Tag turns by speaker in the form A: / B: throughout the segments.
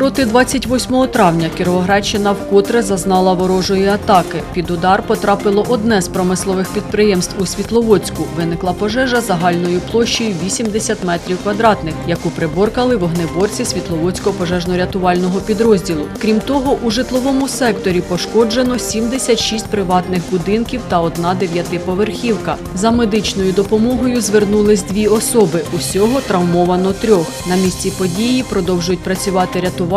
A: Проти 28 травня Кіровоградщина вкотре зазнала ворожої атаки. Під удар потрапило одне з промислових підприємств у Світловодську. Виникла пожежа загальною площею 80 метрів квадратних, яку приборкали вогнеборці Світловодського пожежно-рятувального підрозділу. Крім того, у житловому секторі пошкоджено 76 приватних будинків та одна дев'ятиповерхівка. За медичною допомогою звернулись дві особи. Усього травмовано трьох. На місці події продовжують працювати рятувальники,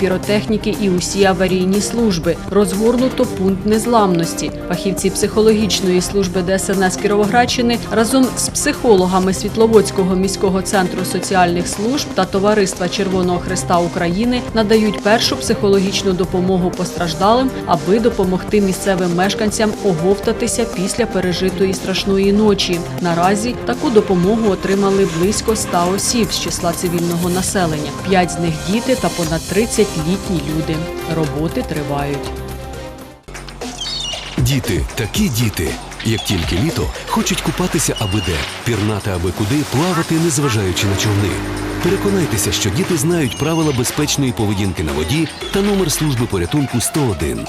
A: піротехніки і усі аварійні служби. Розгорнуто пункт незламності. Фахівці психологічної служби ДСНС Кіровоградщини разом з психологами Світловодського міського центру соціальних служб та Товариства Червоного Христа України надають першу психологічну допомогу постраждалим, аби допомогти місцевим мешканцям оговтатися після пережитої страшної ночі. Наразі таку допомогу отримали близько 100 осіб з числа цивільного населення. П'ять з них діти та понад 30 літні люди. Роботи тривають.
B: Діти, такі діти. Як тільки літо, хочуть купатися аби де, пірнати аби куди, плавати, незважаючи на човни. Переконайтеся, що діти знають правила безпечної поведінки на воді та номер служби порятунку 101.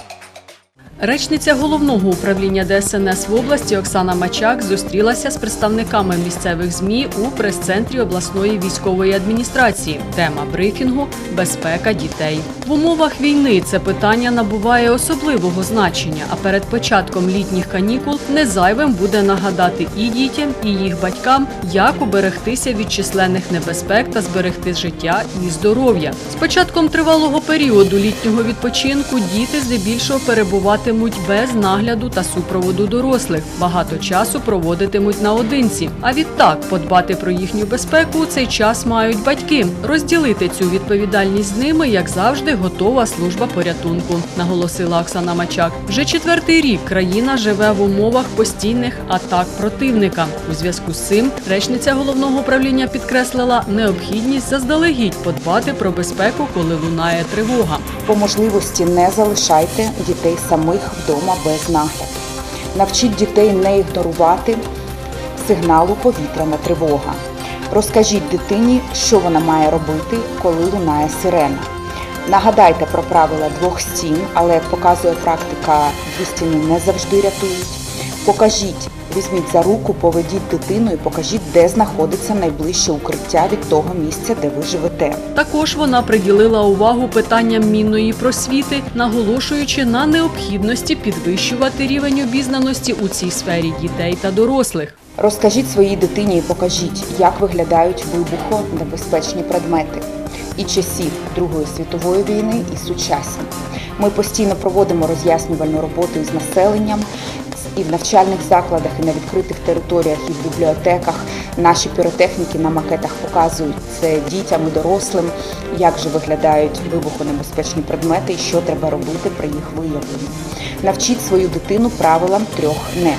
A: Речниця головного управління ДСНС в області Оксана Мачак зустрілася з представниками місцевих ЗМІ у прес-центрі обласної військової адміністрації. Тема брифінгу безпека дітей. В умовах війни це питання набуває особливого значення. А перед початком літніх канікул не зайвим буде нагадати і дітям, і їх батькам, як уберегтися від численних небезпек та зберегти життя і здоров'я. З початком тривалого періоду літнього відпочинку діти здебільшого перебуватимуть без нагляду та супроводу дорослих. Багато часу проводитимуть наодинці. А відтак подбати про їхню безпеку цей час мають батьки. Розділити цю відповідальність з ними, як завжди, готова служба порятунку, наголосила Оксана Мачак. Вже четвертий рік країна живе в умовах постійних атак противника. У зв'язку з цим речниця головного управління підкреслила необхідність заздалегідь подбати про безпеку, коли лунає тривога.
C: По можливості не залишайте дітей самих вдома без нагляду. Навчіть дітей не ігнорувати сигналу повітряна тривога. Розкажіть дитині, що вона має робити, коли лунає сирена. Нагадайте про правила двох стін, але як показує практика, дві стіни не завжди рятують. Покажіть, візьміть за руку, поведіть дитину і покажіть, де знаходиться найближче укриття від того місця, де ви живете.
A: Також вона приділила увагу питанням мінної просвіти, наголошуючи на необхідності підвищувати рівень обізнаності у цій сфері дітей та дорослих.
C: Розкажіть своїй дитині і покажіть, як виглядають вибухонебезпечні предмети і часів Другої світової війни, і сучасні. Ми постійно проводимо роз'яснювальну роботу із населенням і в навчальних закладах, і на відкритих територіях, і в бібліотеках. Наші піротехніки на макетах показують це дітям і дорослим, як же виглядають вибухонебезпечні предмети і що треба робити при їх виявленні. Навчіть свою дитину правилам трьох не.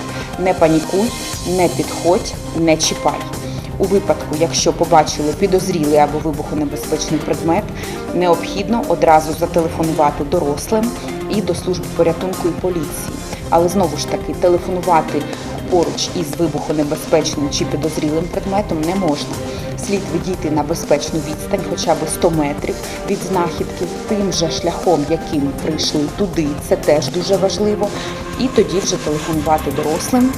C: Не панікуй, не підходь, не чіпай. У випадку, якщо побачили підозрілий або вибухонебезпечний предмет, необхідно одразу зателефонувати дорослим і до служби порятунку і поліції. Але знову ж таки, телефонувати поруч із вибухонебезпечним чи підозрілим предметом не можна. Слід відійти на безпечну відстань, хоча б 100 метрів від знахідки, тим же шляхом, яким прийшли туди, це теж дуже важливо. І тоді вже телефонувати дорослим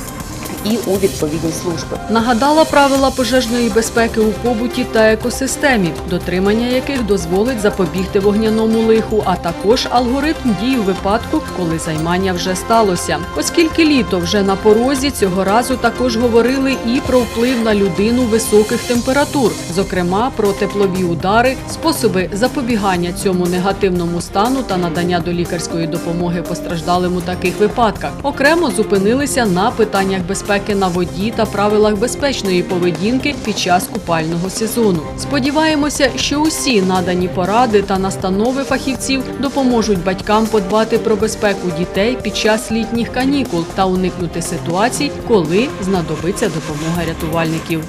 C: і у відповідні служби.
A: Нагадала правила пожежної безпеки у побуті та екосистемі, дотримання яких дозволить запобігти вогняному лиху, а також алгоритм дій у випадку, коли займання вже сталося. Оскільки літо вже на порозі, цього разу також говорили і про вплив на людину високих температур, зокрема про теплові удари, способи запобігання цьому негативному стану та надання до лікарської допомоги постраждалим у таких випадках. Окремо зупинилися на питаннях безпеки на воді та правилах безпечної поведінки під час купального сезону. Сподіваємося, що усі надані поради та настанови фахівців допоможуть батькам подбати про безпеку дітей під час літніх канікул та уникнути ситуацій, коли знадобиться допомога рятувальників.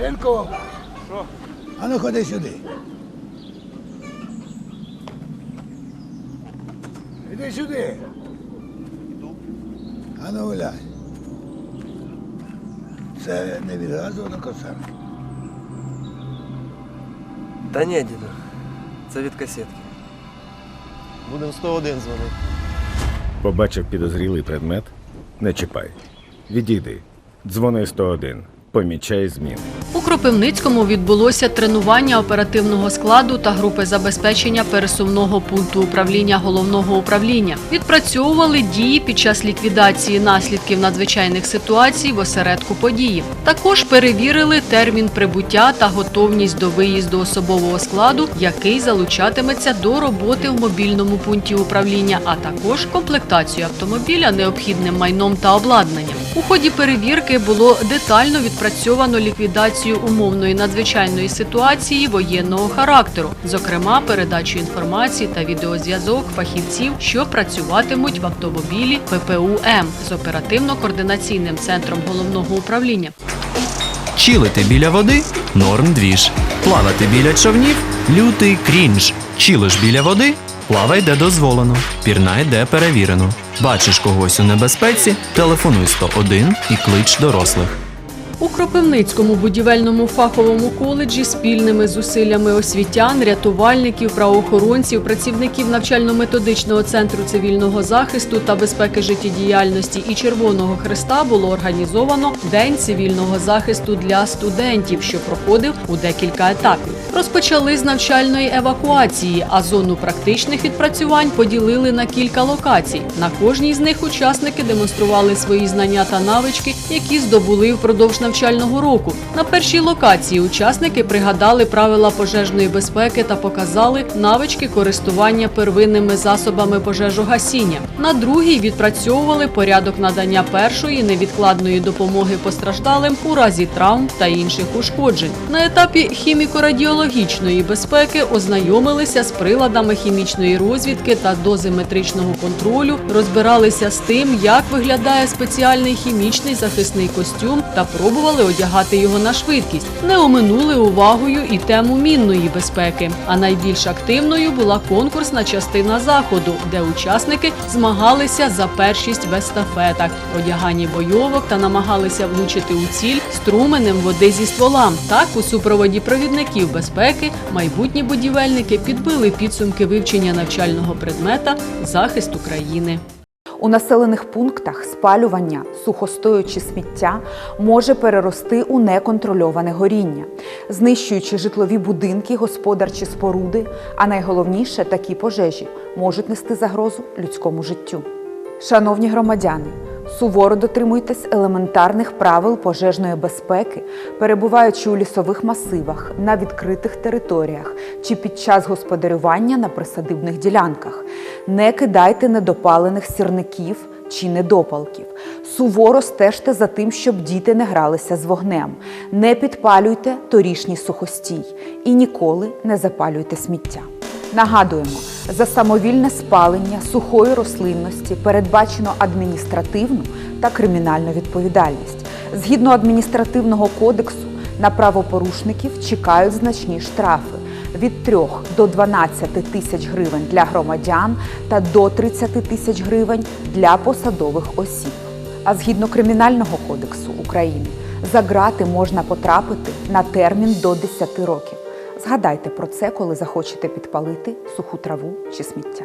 D: Синку, що? А ну ходи сюди. Іди сюди. А ну гуляй. Це не від газу на коса.
E: Та ні, діду. Це від касетки.
F: Будемо 101 дзвонити.
G: Побачив підозрілий предмет? Не чіпай. Відійди. Дзвони 101. Помічай зміни.
A: Кропивницькому відбулося тренування оперативного складу та групи забезпечення пересувного пункту управління головного управління. Відпрацьовували дії під час ліквідації наслідків надзвичайних ситуацій в осередку події. Також перевірили термін прибуття та готовність до виїзду особового складу, який залучатиметься до роботи в мобільному пункті управління, а також комплектацію автомобіля необхідним майном та обладнанням. У ході перевірки було детально відпрацьовано ліквідацію умовної надзвичайної ситуації воєнного характеру, зокрема передачу інформації та відеозв'язок фахівців, що працюватимуть в автомобілі ППУ-М з оперативно-координаційним центром головного управління.
H: Чилити біля води норм двіж. Плавати біля човнів лютий крінж. Чилиш біля води плавай де дозволено. Пірнай де перевірено. Бачиш когось у небезпеці, телефонуй 101 і клич дорослих.
A: У Кропивницькому будівельному фаховому коледжі спільними зусиллями освітян, рятувальників, правоохоронців, працівників навчально-методичного центру цивільного захисту та безпеки життєдіяльності і Червоного Христа було організовано День цивільного захисту для студентів, що проходив у декілька етапів. Розпочали з навчальної евакуації, а зону практичних відпрацювань поділили на кілька локацій. На кожній з них учасники демонстрували свої знання та навички, які здобули впродовж навчального року. На першій локації учасники пригадали правила пожежної безпеки та показали навички користування первинними засобами пожежогасіння. На другій відпрацьовували порядок надання першої невідкладної допомоги постраждалим у разі травм та інших ушкоджень. На етапі хіміко-радіологічної безпеки ознайомилися з приладами хімічної розвідки та дозиметричного контролю, розбиралися з тим, як виглядає спеціальний хімічний захисний костюм та пробували одягати його на швидкість. Не оминули увагою і тему мінної безпеки. А найбільш активною була конкурсна частина заходу, де учасники змагалися за першість в естафетах, одяганні бойовок та намагалися влучити у ціль струменем води зі ствола. Так, у супроводі провідників безпеки майбутні будівельники підбили підсумки вивчення навчального предмета захист України.
C: У населених пунктах спалювання сухостоючи сміття може перерости у неконтрольоване горіння, знищуючи житлові будинки, господарчі споруди, а найголовніше такі пожежі можуть нести загрозу людському життю. Шановні громадяни, суворо дотримуйтесь елементарних правил пожежної безпеки, перебуваючи у лісових масивах, на відкритих територіях чи під час господарювання на присадибних ділянках. Не кидайте недопалених сірників чи недопалків. Суворо стежте за тим, щоб діти не гралися з вогнем. Не підпалюйте торішній сухостій і ніколи не запалюйте сміття. Нагадуємо, за самовільне спалення сухої рослинності передбачено адміністративну та кримінальну відповідальність. Згідно адміністративного кодексу, на правопорушників чекають значні штрафи від 3 до 12 тисяч гривень для громадян та до 30 тисяч гривень для посадових осіб. А згідно Кримінального кодексу України за грати можна потрапити на термін до 10 років. Згадайте про це, коли захочете підпалити суху траву чи сміття.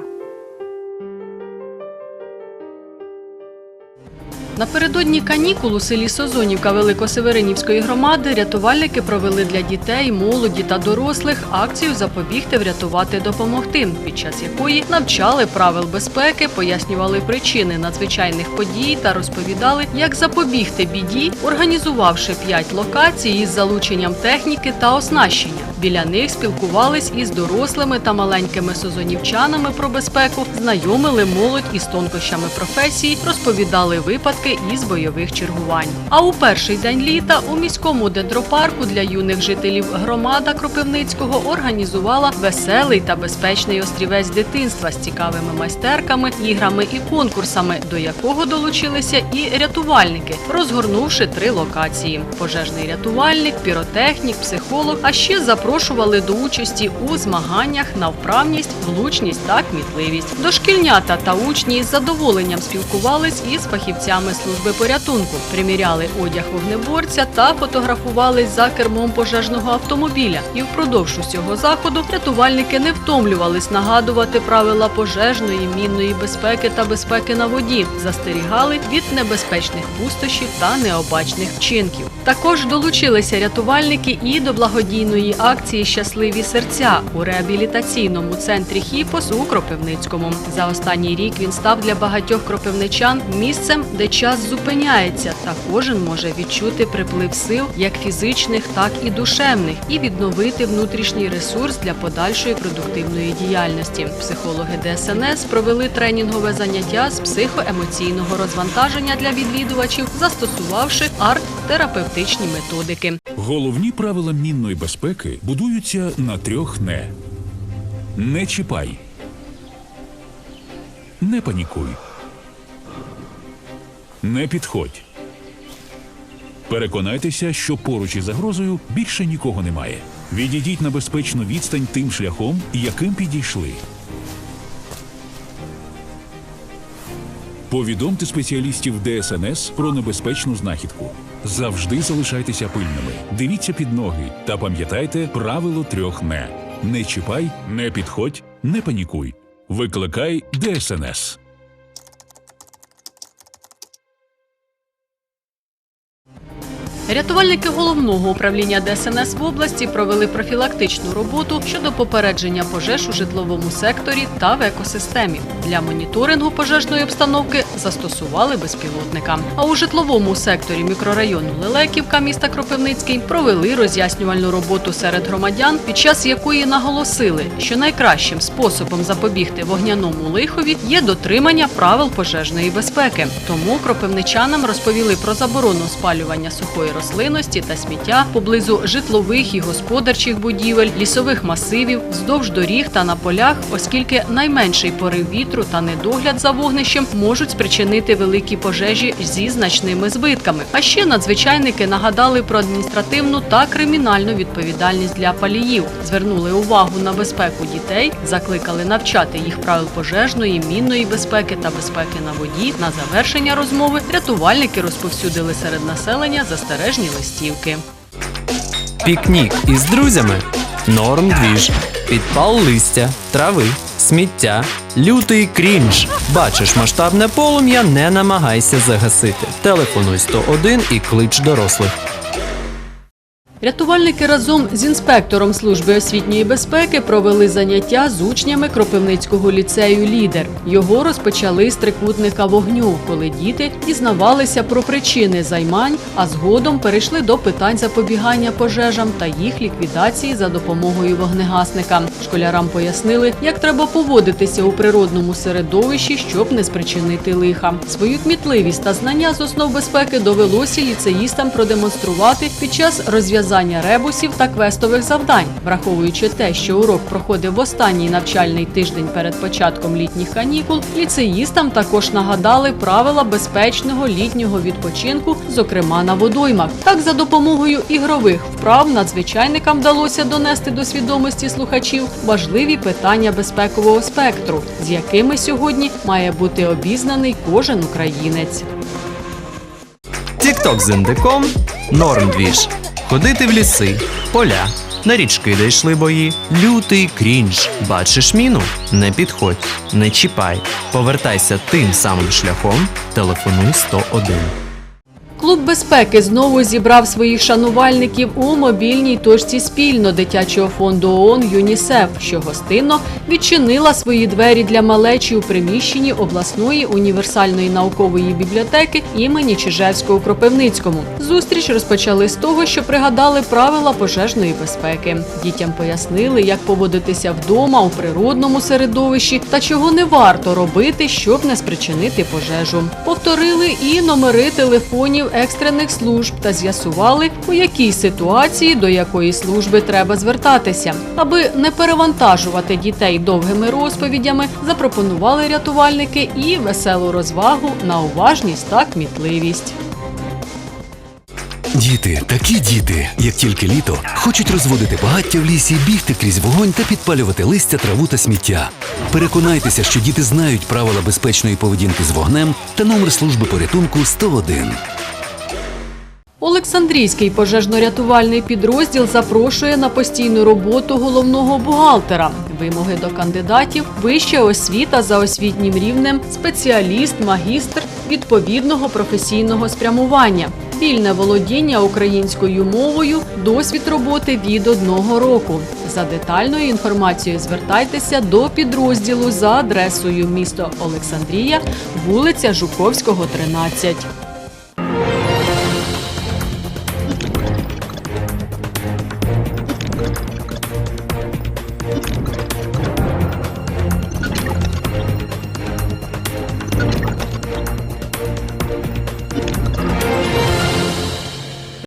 A: Напередодні канікул у селі Созонівка Великосеверинівської громади рятувальники провели для дітей, молоді та дорослих акцію Запобігти, врятувати, допомогти, під час якої навчали правил безпеки, пояснювали причини надзвичайних подій та розповідали, як запобігти біді, організувавши п'ять локацій із залученням техніки та оснащення. Біля них спілкувались із дорослими та маленькими созонівчанами про безпеку, знайомили молодь із тонкощами професії, розповідали випадки із бойових чергувань. А у перший день літа у міському дендропарку для юних жителів громада Кропивницького організувала веселий та безпечний острівець дитинства з цікавими майстерками, іграми і конкурсами, до якого долучилися і рятувальники, розгорнувши три локації: пожежний рятувальник, піротехнік, психолог, а ще за запрошували до участі у змаганнях на вправність, влучність та кмітливість. Дошкільнята та учні з задоволенням спілкувались із фахівцями служби порятунку, приміряли одяг вогнеборця та фотографувались за кермом пожежного автомобіля. І впродовж усього заходу рятувальники не втомлювались нагадувати правила пожежної, мінної безпеки та безпеки на воді, застерігали від небезпечних пустощів та необачних вчинків. Також долучилися рятувальники і до благодійної акції Щасливі серця у реабілітаційному центрі Хіпос у Кропивницькому. За останній рік він став для багатьох кропивничан місцем, де час зупиняється, та кожен може відчути приплив сил як фізичних, так і душевних, і відновити внутрішній ресурс для подальшої продуктивної діяльності. Психологи ДСНС провели тренінгове заняття з психоемоційного розвантаження для відвідувачів, застосувавши арт-терапевтичні методики.
I: Головні правила мінної безпеки будуються на трьох не. Не чіпай. Не панікуй. Не підходь. Переконайтеся, що поруч із загрозою більше нікого немає. Відійдіть на безпечну відстань тим шляхом, яким підійшли. Повідомте спеціалістів ДСНС про небезпечну знахідку. Завжди залишайтеся пильними, дивіться під ноги та пам'ятайте правило трьох не: не чіпай, не підходь, не панікуй. Викликай ДСНС.
A: Рятувальники головного управління ДСНС в області провели профілактичну роботу щодо попередження пожеж у житловому секторі та в екосистемі. Для моніторингу пожежної обстановки застосували безпілотника. А у житловому секторі мікрорайону Лелеківка міста Кропивницький провели роз'яснювальну роботу серед громадян, під час якої наголосили, що найкращим способом запобігти вогняному лихові є дотримання правил пожежної безпеки. Тому кропивничанам розповіли про заборону спалювання сухої рослинності та сміття поблизу житлових і господарчих будівель, лісових масивів, вздовж доріг та на полях, оскільки найменший порив вітру та недогляд за вогнищем можуть спричинити великі пожежі зі значними збитками. А ще надзвичайники нагадали про адміністративну та кримінальну відповідальність для паліїв, звернули увагу на безпеку дітей, закликали навчати їх правил пожежної, мінної безпеки та безпеки на воді. На завершення розмови рятувальники розповсюдили серед населення застережні листівки.
H: Пікнік із друзями. Норм двіж. Підпал листя, трави, сміття, лютий крінж. Бачиш масштабне полум'я, не намагайся загасити. Телефонуй 101 і клич дорослих.
A: Рятувальники разом з інспектором служби освітньої безпеки провели заняття з учнями Кропивницького ліцею Лідер. Його розпочали з трикутника вогню, коли діти дізнавалися про причини займань, а згодом перейшли до питань запобігання пожежам та їх ліквідації за допомогою вогнегасника. Школярам пояснили, як треба поводитися у природному середовищі, щоб не спричинити лиха. Свою кмітливість та знання з основ безпеки довелося ліцеїстам продемонструвати під час розв'язання ребусів та квестових завдань, враховуючи те, що урок проходив в останній навчальний тиждень перед початком літніх канікул. Ліцеїстам також нагадали правила безпечного літнього відпочинку, зокрема на водоймах. Так, за допомогою ігрових вправ надзвичайникам вдалося донести до свідомості слухачів важливі питання безпекового спектру, з якими сьогодні має бути обізнаний кожен українець.
H: Тікток з індиком. Норм двіж. Ходити в ліси, поля, на річки, де йшли бої. Лютий крінж. Бачиш міну? Не підходь, не чіпай. Повертайся тим самим шляхом. Телефонуй 101.
A: Клуб безпеки знову зібрав своїх шанувальників у мобільній точці спільно дитячого фонду ООН ЮНІСЕФ, що гостинно відчинила свої двері для малечі у приміщенні обласної універсальної наукової бібліотеки імені Чижевського у Кропивницькому. Зустріч розпочали з того, що пригадали правила пожежної безпеки. Дітям пояснили, як поводитися вдома у природному середовищі та чого не варто робити, щоб не спричинити пожежу. Повторили і номери телефонів екстрених служб та з'ясували, у якій ситуації до якої служби треба звертатися. Аби не перевантажувати дітей довгими розповідями, запропонували рятувальники і веселу розвагу на уважність та кмітливість.
B: Діти, такі діти, як тільки літо, хочуть розводити багаття в лісі, бігти крізь вогонь та підпалювати листя, траву та сміття. Переконайтеся, що діти знають правила безпечної поведінки з вогнем та номер служби порятунку 101.
A: Олександрійський пожежно-рятувальний підрозділ запрошує на постійну роботу головного бухгалтера. Вимоги до кандидатів вища освіта за освітнім рівнем, спеціаліст, магістр відповідного професійного спрямування, вільне володіння українською мовою, досвід роботи від одного року. За детальною інформацією звертайтеся до підрозділу за адресою місто Олександрія, вулиця Жуковського, 13.